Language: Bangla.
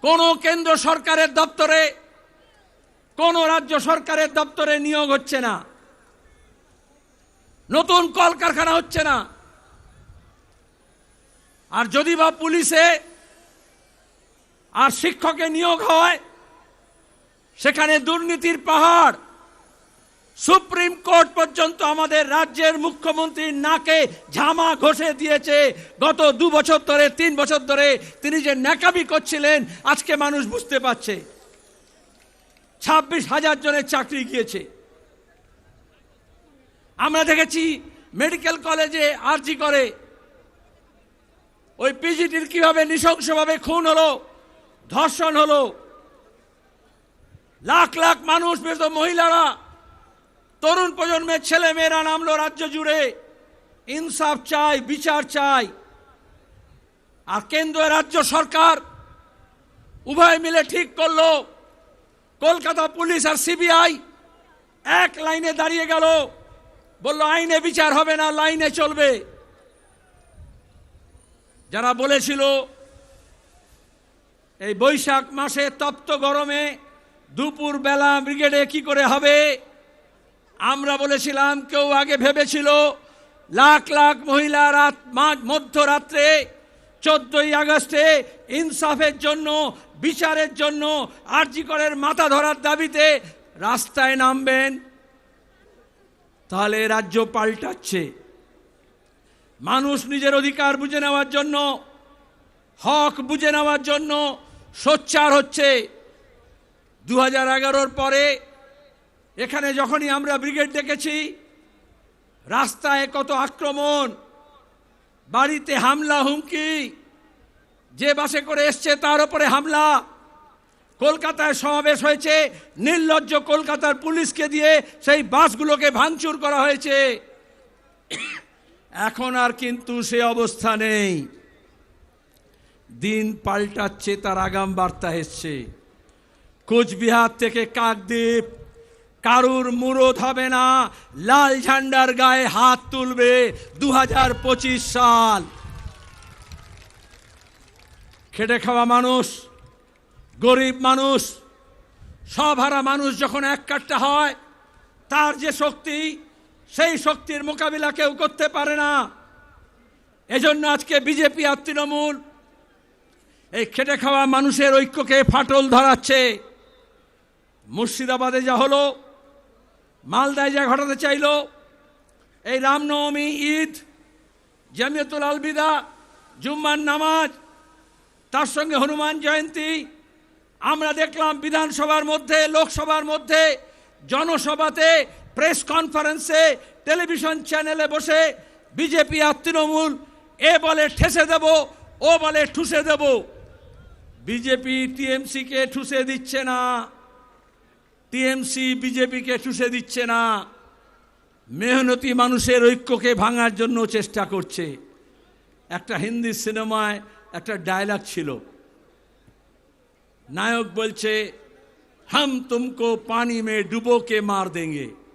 কোন কেন্দ্র সরকারের দপ্তরে, কোন রাজ্য সরকারের দপ্তরে নিয়োগ হচ্ছে না। নতুন কলকারখানা হচ্ছে না। আর যদি বা পুলিশে আর শিক্ষকে নিয়োগ হয়, সেখানে দুর্নীতির পাহাড়। সুপ্রিম কোর্ট পর্যন্ত আমাদের রাজ্যের মুখ্যমন্ত্রীর নাকে ঝামা ঘষে দিয়েছে। গত দু বছর ধরে, তিন বছর ধরে তিনি যে ন্যাকামি করছিলেন, আজকে মানুষ বুঝতে পারছে। ছাব্বিশ হাজার জনের চাকরি গিয়েছে। আমরা দেখেছি মেডিকেল কলেজে আর্জি করে। ওই পিজিটির কীভাবে নৃশংসভাবে খুন হলো, ধর্ষণ হলো। লাখ লাখ মানুষ মহিলারা তরুণ প্রজন্মের ছেলে মেয়েরা নামলো রাজ্য জুড়ে। ইনসাফ চাই, বিচার চাই। আর কেন্দ্র রাজ্য সরকার উভয় মিলে ঠিক করল। কলকাতা পুলিশ আর সিবিআই এক লাইনে দাঁড়িয়ে গেল। বলল, আইনে বিচার হবে না, লাইনে চলবে। যারা বলেছিল, এই বৈশাখ মাসে তপ্ত গরমে দুপুর বেলা ব্রিগেডে কি করে হবে? আমরা বলেছিলাম, কেউ আগে ভেবেছিল, লাখ লাখ মহিলা রাত মধ্যরাত্রে, চোদ্দই আগস্টে ইনসাফের জন্য, বিচারের জন্য আরজিকরের মাথা ধরার দাবিতে রাস্তায় নামবেন। তাহলে রাজ্য পাল্টাচ্ছে। মানুষ নিজের অধিকার বুঝে নেওয়ার জন্য, হক বুঝে নেওয়ার জন্য সোচ্চার হচ্ছে। দু হাজার পরে এখানে যখনই আমরা ব্রিগেড ডেকেছি রাস্তায় কত আক্রমণ, বাড়িতে হামলা, হুমকি, যে বাসে করে এসছে তার উপরে হামলা, কলকাতায় সমাবেশ হয়েছে, নির্লজ্জ কলকাতার পুলিশকে দিয়ে সেই বাসগুলোকে ভাঙচুর করা হয়েছে। এখন আর কিন্তু সে অবস্থা নেই। দিন পাল্টাচ্ছে, তার আগাম বার্তা এসছে। কোচবিহার থেকে কাকদ্বীপ কারুর মুরদ হবে না। লাল ঝান্ডার গায়ে হাত তুলবে দু হাজার পঁচিশ সাল। খেটে খাওয়া মানুষ, গরিব মানুষ, সবহারা মানুষ যখন এক কাট্টা হয়, তার যে শক্তি, সেই শক্তির মোকাবিলা কেউ করতে পারে না। এজন্য আজকে বিজেপি আর তৃণমূল এই খেটে খাওয়া মানুষের ঐক্যকে ফাটল ধরাচ্ছে। মুর্শিদাবাদে যা হলো মালদায় যা ঘটাতে চাইলো, এই রামনবমী ঈদ, জামিয়াতুল আলবিদা, জুম্মার নামাজ, তার সঙ্গে হনুমান জয়ন্তী, আমরা দেখলাম বিধানসভার মধ্যে, লোকসভার মধ্যে, জনসভাতে, প্রেস কনফারেন্সে, টেলিভিশন চ্যানেলে বসে বিজেপি আর তৃণমূল এ বলে ঠেসে দেব, ও বলে ঠুসে দেব। বিজেপি টিএমসিকে ঠুসে দিচ্ছে না। টিএমসি, বিজেপিকে চুষে দিচ্ছে না। মেহনতি মানুষের ঐক্যকে ভাঙার জন্য চেষ্টা করছে। একটা হিন্দি সিনেমায় একটা ডায়লগ ছিল। নায়ক বলছে, হাম তুমকো পানি মে ডুবোকে মার দেंगे